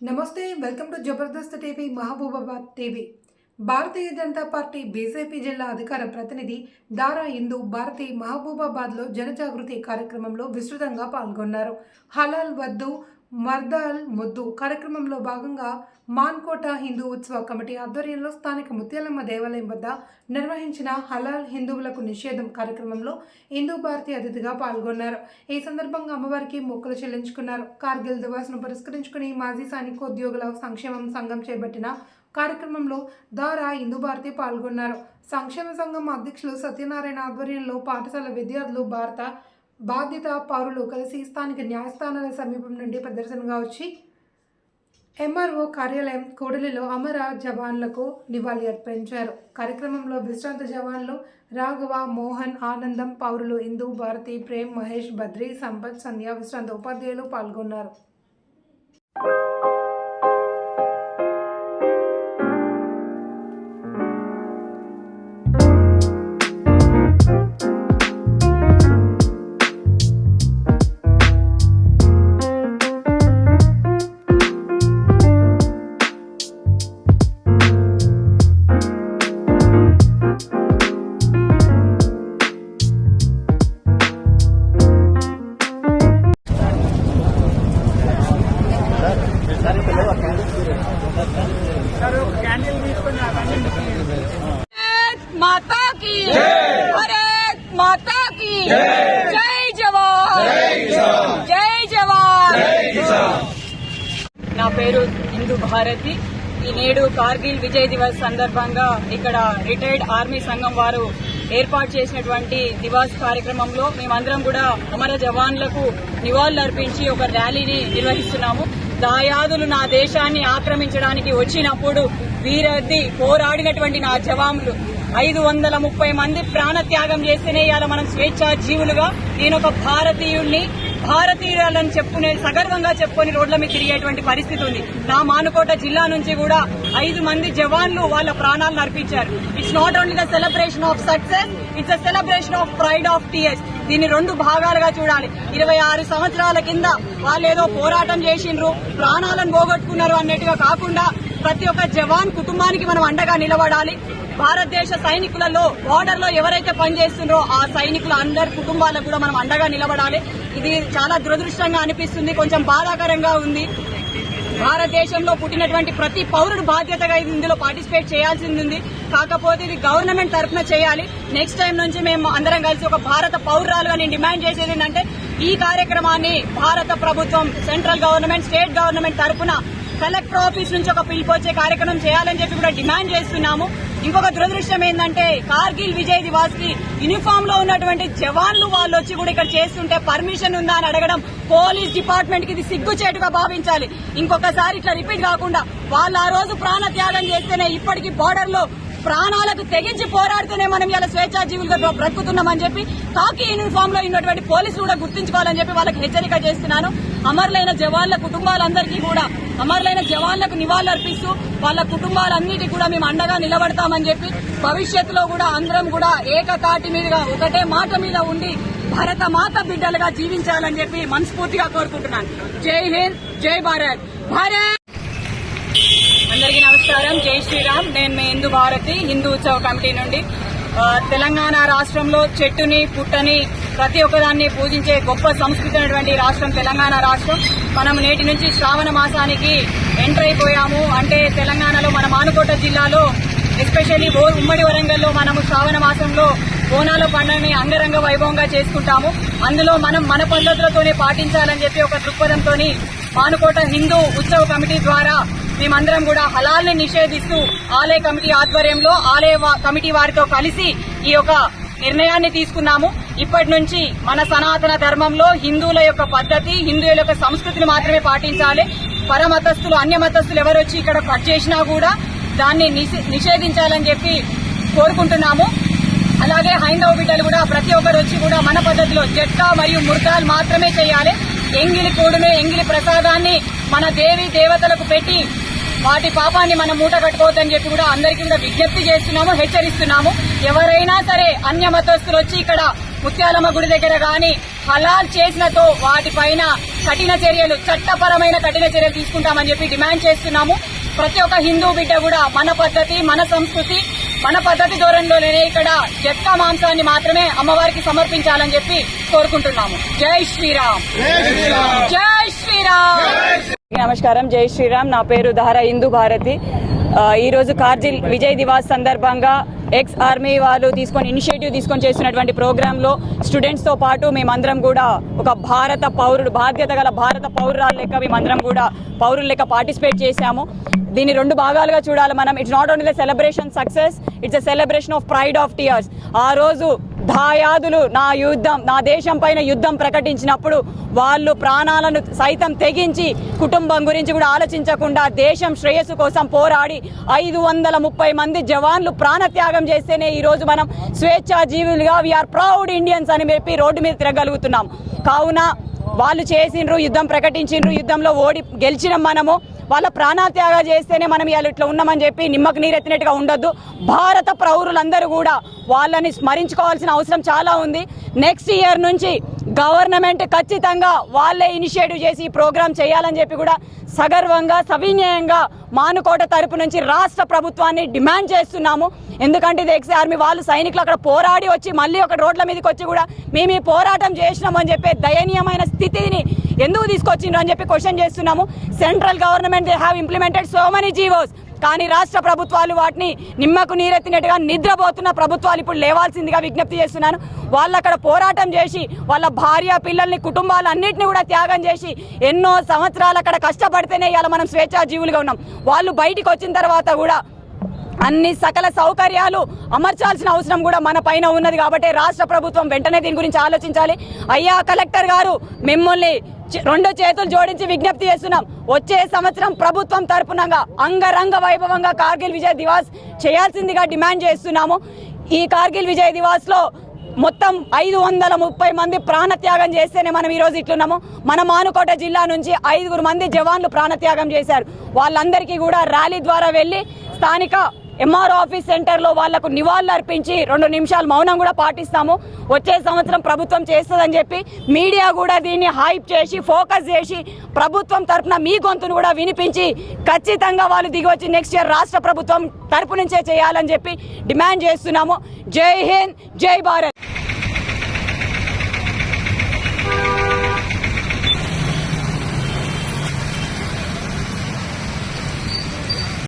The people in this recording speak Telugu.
నమస్తే welcome to Jabardasth TV Mahabubabad TV. Bharatiya Janata party BJP జిల్లా అధికార ప్రతినిధి దారా ఇందు భారతి మహబూబాబాద్లో జనజాగృతి కార్యక్రమంలో విస్తృతంగా పాల్గొన్నారు. హలాల్ వద్దు మర్దాల్ ముద్దు కార్యక్రమంలో భాగంగా మాన్కోట హిందూ ఉత్సవ కమిటీ ఆధ్వర్యంలో స్థానిక ముత్యాలమ్మ దేవాలయం వద్ద నిర్వహించిన హలాల్ హిందువులకు నిషేధం కార్యక్రమంలో హిందూ భారతి అతిథిగా పాల్గొన్నారు. ఈ సందర్భంగా అమ్మవారికి మొక్కులు చెల్లించుకున్నారు. కార్గిల్ దివాస్ను పురస్కరించుకుని మాజీ సైనికోద్యోగుల సంక్షేమం సంఘం చేపట్టిన కార్యక్రమంలో దారా హిందూ భారతి పాల్గొన్నారు. సంక్షేమ సంఘం అధ్యక్షులు సత్యనారాయణ ఆధ్వర్యంలో పాఠశాల విద్యార్థులు భారత బాధ్యత పౌరులు కలిసి స్థానిక న్యాయస్థానాల సమీపం నుండి ప్రదర్శనగా వచ్చి ఎంఆర్ఓ కార్యాలయం కోడలిలో అమర జవాన్లకు నివాళి అర్పించారు. కార్యక్రమంలో విశ్రాంత జవాన్లు రాఘవ మోహన్ ఆనందం పౌరులు హిందూ భారతి ప్రేమ్ మహేష్ బద్రి సంపత్ సంధ్య విశ్రాంత ఉపాధ్యాయులు పాల్గొన్నారు. నా పేరు ఇందు భారతి. ఈ నేడు కార్గిల్ విజయ్ దివస్ సందర్భంగా ఇక్కడ రిటైర్డ్ ఆర్మీ సంఘం వారు ఏర్పాటు చేసినటువంటి దివాస్ కార్యక్రమంలో మేమందరం కూడా అమర జవాన్లకు నివాళులు అర్పించి ఒక ర్యాలీని నిర్వహిస్తున్నాము. దాయాదులు నా దేశాన్ని ఆక్రమించడానికి వచ్చినప్పుడు వీరద్ది పోరాడినటువంటి నా జవాన్లు. ఐదు వందల ముప్పై మంది ప్రాణత్యాగం చేస్తేనే ఇవాళ మనం స్వేచ్ఛా జీవులుగా నేను ఒక భారతీయుణ్ణి భారతీయులని చెప్పుకునే సగర్వంగా చెప్పుకొని రోడ్ల మీద తిరిగేటువంటి పరిస్థితి ఉంది. నా మానుకోట జిల్లా నుంచి కూడా ఐదు మంది జవాన్లు వాళ్ళ ప్రాణాలను అర్పించారు. It's not only the celebration of success it's a celebration of pride of TS దీన్ని రెండు భాగాలుగా చూడాలి. ఇరవై ఆరు సంవత్సరాల కింద వాళ్ళు ఏదో పోరాటం చేసిండ్రు ప్రాణాలను పోగొట్టుకున్నారు అన్నట్టుగా కాకుండా ప్రతి ఒక్క జవాన్ కుటుంబానికి మనం అండగా నిలబడాలి. భారతదేశ సైనికులలో బార్డర్లో ఎవరైతే పనిచేస్తున్నారో ఆ సైనికుల అందరి కుటుంబాలకు కూడా మనం అండగా నిలబడాలి. ఇది చాలా దురదృష్టంగా అనిపిస్తుంది కొంచెం బాధాకరంగా ఉంది. భారతదేశంలో పుట్టినటువంటి ప్రతి పౌరుడు బాధ్యతగా ఇది ఇందులో పార్టిసిపేట్ చేయాల్సింది ఉంది. కాకపోతే ఇది గవర్నమెంట్ తరఫున చేయాలి. నెక్స్ట్ టైం నుంచి మేము అందరం కలిసి ఒక భారత పౌరురాలుగా నేను డిమాండ్ చేసేది ఏంటంటే ఈ కార్యక్రమాన్ని భారత ప్రభుత్వం సెంట్రల్ గవర్నమెంట్ స్టేట్ గవర్నమెంట్ తరఫున కలెక్టర్ ఆఫీస్ నుంచి ఒక పిలుపు వచ్చే కార్యక్రమం చేయాలని చెప్పి కూడా డిమాండ్ చేస్తున్నాము. ఇంకొక దురదృష్టం ఏంటంటే కార్గిల్ విజయ్ దివాస్కి యూనిఫామ్లో ఉన్నటువంటి జవాన్లు వాళ్ళు వచ్చి కూడా ఇక్కడ చేస్తుంటే పర్మిషన్ ఉందా అని అడగడం పోలీస్ డిపార్ట్మెంట్కి ఇది సిగ్గుచేటుగా భావించాలి. ఇంకొకసారి ఇట్లా రిపీట్ కాకుండా వాళ్ళు ఆ రోజు ప్రాణ త్యాగం చేస్తేనే ఇప్పటికీ బార్డర్లో ప్రాణాలకు తెగించి పోరాడుతూనే మనం ఇలా స్వేచ్ఛాజీవులుగా బ్రతుకుతున్నామని చెప్పి కాకి యూనిఫామ్లో ఉన్నటువంటి పోలీసులు కూడా గుర్తుంచుకోవాలని చెప్పి వాళ్ళకి హెచ్చరిక చేస్తున్నాను. అమరులైన జవాన్ల కుటుంబాలందరికీ కూడా అమరులైన జవాన్లకు నివాళులు అర్పిస్తూ వాళ్ళ కుటుంబాలన్నిటి కూడా మేము అండగా నిలబడతామని చెప్పి భవిష్యత్తులో కూడా అందరం కూడా ఏకతాటి మీదుగా ఒకటే మాట మీద ఉండి భరత మాత బిడ్డలుగా జీవించాలని చెప్పి మనస్ఫూర్తిగా కోరుకుంటున్నాను. జై హింద్ జై భారత్. భారత్! అందరికీ నమస్కారం. జై శ్రీరామ్. నేను మీ హిందూ భారతి హిందూ ఉత్సవ కమిటీ నుండి. తెలంగాణ రాష్ట్రంలో చెట్టుని పుట్టని ప్రతి ఒక్కదాన్ని పూజించే గొప్ప సంస్కృతి అయినటువంటి రాష్ట్రం తెలంగాణ రాష్ట్రం. మనం నేటి నుంచి శ్రావణ మాసానికి ఎంటర్ అయిపోయాము. అంటే తెలంగాణలో మన మానుకోట జిల్లాలో ఎస్పెషల్లీ ఉమ్మడి వరంగల్లో మనము శ్రావణ మాసంలో బోనాల పండుగని అంగరంగ వైభవంగా చేసుకుంటాము. అందులో మనం మన పద్ధతులతోనే పాటించాలని చెప్పి ఒక దృక్పథంతో మానుకోట హిందూ ఉత్సవ కమిటీ ద్వారా మేమందరం కూడా హలాల్ని నిషేధిస్తూ ఆలయ కమిటీ ఆధ్వర్యంలో ఆలయ కమిటీ వారితో కలిసి ఈ యొక్క నిర్ణయాన్ని తీసుకున్నాము. ఇప్పటి నుంచి మన సనాతన ధర్మంలో హిందువుల యొక్క పద్ధతి హిందువుల యొక్క సంస్కృతిని మాత్రమే పాటించాలి. పరమతస్థులు అన్య మతస్థులు ఎవరు వచ్చి ఇక్కడ కట్ చేసినా కూడా దాన్ని నిషే- నిషేధించాలని చెప్పి కోరుకుంటున్నాము. అలాగే హైందవ బిడ్డలు కూడా ప్రతి ఒక్కరు వచ్చి కూడా మన పద్ధతిలో జట్కా మరియు మృతాలు మాత్రమే చేయాలి. ఎంగిలి కూడును ఎంగిలి ప్రసాదాన్ని మన దేవి దేవతలకు పెట్టి వాటి పాపాన్ని మనం మూట కట్టుకోవద్దని చెప్పి కూడా అందరికీ కూడా విజ్ఞప్తి చేస్తున్నాము హెచ్చరిస్తున్నాము. ఎవరైనా సరే అన్య మతస్థులు వచ్చి ఇక్కడ ముత్యాలమ్మ గుడి దగ్గర గాని హలాల్ చేసినతో వాటిపైన కఠిన చర్యలు చట్టపరమైన కఠిన చర్యలు తీసుకుంటామని చెప్పి డిమాండ్ చేస్తున్నాము. ప్రతి ఒక్క హిందూ బిడ్డ కూడా మన పద్ధతి మన సంస్కృతి మన పద్ధతి ధోరణిలోనే ఇక్కడ జట్కా మాంసాన్ని మాత్రమే అమ్మవారికి సమర్పించాలని చెప్పి కోరుకుంటున్నాము. జై శ్రీరామ్. జై శ్రీరామ్. నమస్కారం. జై శ్రీరామ్. నా పేరు ధార హిందూ భారతి. ఈరోజు ఈ రోజు విజయ్ దివాస్ సందర్భంగా ఎక్స్ ఆర్మీ వాళ్ళు తీసుకొని ఇనిషియేటివ్ తీసుకొని చేస్తున్నటువంటి ప్రోగ్రాంలో స్టూడెంట్స్తో పాటు మేమందరం కూడా ఒక భారత పౌరుడు బాధ్యత గల భారత పౌరురాలు లెక్క మేమందరం కూడా పౌరులు లెక్క పార్టిసిపేట్ చేశాము. దీన్ని రెండు భాగాలుగా చూడాలి మనం. It's not only the celebration success it's a celebration of pride of tears ఆ రోజు దాయాదులు నా యుద్ధం నా దేశం పైన యుద్ధం ప్రకటించినప్పుడు వాళ్ళు ప్రాణాలను సైతం తెగించి కుటుంబం గురించి కూడా ఆలోచించకుండా దేశం శ్రేయస్సు కోసం పోరాడి ఐదు వందల ముప్పై మంది జవాన్లు ప్రాణత్యాగం చేస్తేనే ఈరోజు మనం స్వేచ్ఛా జీవులుగా వీఆర్ ప్రౌడ్ ఇండియన్స్ అని చెప్పి రోడ్డు మీద తిరగలుగుతున్నాం. కావున వాళ్ళు చేసిండ్రు యుద్ధం ప్రకటించిండ్రు యుద్ధంలో ఓడి గెలిచిన మనము. వాళ్ళ ప్రాణత్యాగ చేస్తేనే మనం ఇవాళ ఇట్లా ఉన్నామని చెప్పి నిమ్మకు నీరెత్తినట్టుగా ఉండొద్దు. భారత ప్రౌరులందరూ కూడా వాళ్ళని స్మరించుకోవాల్సిన అవసరం చాలా ఉంది. నెక్స్ట్ ఇయర్ నుంచి గవర్నమెంట్ ఖచ్చితంగా వాళ్ళే ఇనిషియేటివ్ చేసి ఈ ప్రోగ్రామ్ చేయాలని చెప్పి కూడా సగర్వంగా సవినయంగా మానుకోట తరపు నుంచి రాష్ట్ర ప్రభుత్వాన్ని డిమాండ్ చేస్తున్నాము. ఎందుకంటే ఇది ఎక్స్ ఆర్మీ వాళ్ళు సైనికులు అక్కడ పోరాడి వచ్చి మళ్ళీ ఒక రోడ్ల మీదకి వచ్చి కూడా మేము ఈ పోరాటం చేసినామని చెప్పి దయనీయమైన స్థితిని ఎందుకు తీసుకొచ్చిండ్రు అని చెప్పి క్వశ్చన్ చేస్తున్నాము. Central government they have implemented so many GOs కానీ రాష్ట్ర ప్రభుత్వాలు వాటిని నిమ్మకు నీరెత్తినట్టుగా నిద్రపోతున్న ప్రభుత్వాలు ఇప్పుడు లేవాల్సిందిగా విజ్ఞప్తి చేస్తున్నాను. వాళ్ళు అక్కడ పోరాటం చేసి వాళ్ళ భార్య పిల్లల్ని కుటుంబాలు అన్నింటినీ కూడా త్యాగం చేసి ఎన్నో సంవత్సరాలు అక్కడ కష్టపడితేనే ఇవాళ మనం స్వేచ్ఛా జీవులుగా ఉన్నాం. వాళ్ళు బయటికి వచ్చిన తర్వాత కూడా అన్ని సకల సౌకర్యాలు అమర్చాల్సిన అవసరం కూడా మన పైన ఉన్నది కాబట్టి రాష్ట్ర ప్రభుత్వం వెంటనే దీని గురించి ఆలోచించాలి. అయ్యా కలెక్టర్ గారు మిమ్మల్ని రెండు చేతులు జోడించి విజ్ఞప్తి చేస్తున్నాం. వచ్చే సంవత్సరం ప్రభుత్వం తరపునగా అంగరంగ వైభవంగా కార్గిల్ విజయ్ దివాస్ చేయాల్సిందిగా డిమాండ్ చేస్తున్నాము. ఈ కార్గిల్ విజయ్ దివాస్లో మొత్తం ఐదు వందల ముప్పై మంది ప్రాణత్యాగం చేస్తేనే మనం ఈరోజు ఇట్లున్నాము. మన మానుకోట జిల్లా నుంచి ఐదుగురు మంది జవాన్లు ప్రాణత్యాగం చేశారు. వాళ్ళందరికీ కూడా ర్యాలీ ద్వారా వెళ్ళి స్థానిక ఎంఆర్ ఆఫీస్ సెంటర్లో వాళ్ళకు నివాళులు అర్పించి రెండు నిమిషాలు మౌనం కూడా పాటిస్తాము. వచ్చే సంవత్సరం ప్రభుత్వం చేస్తుందని చెప్పి మీడియా కూడా దీన్ని హైప్ చేసి ఫోకస్ చేసి ప్రభుత్వం తరపున మీ గొంతును కూడా వినిపించి ఖచ్చితంగా వాళ్ళు దిగివచ్చి నెక్స్ట్ ఇయర్ రాష్ట్ర ప్రభుత్వం తరపు నుంచే చేయాలని చెప్పి డిమాండ్ చేస్తున్నాము. జై హింద్ జై భారత్.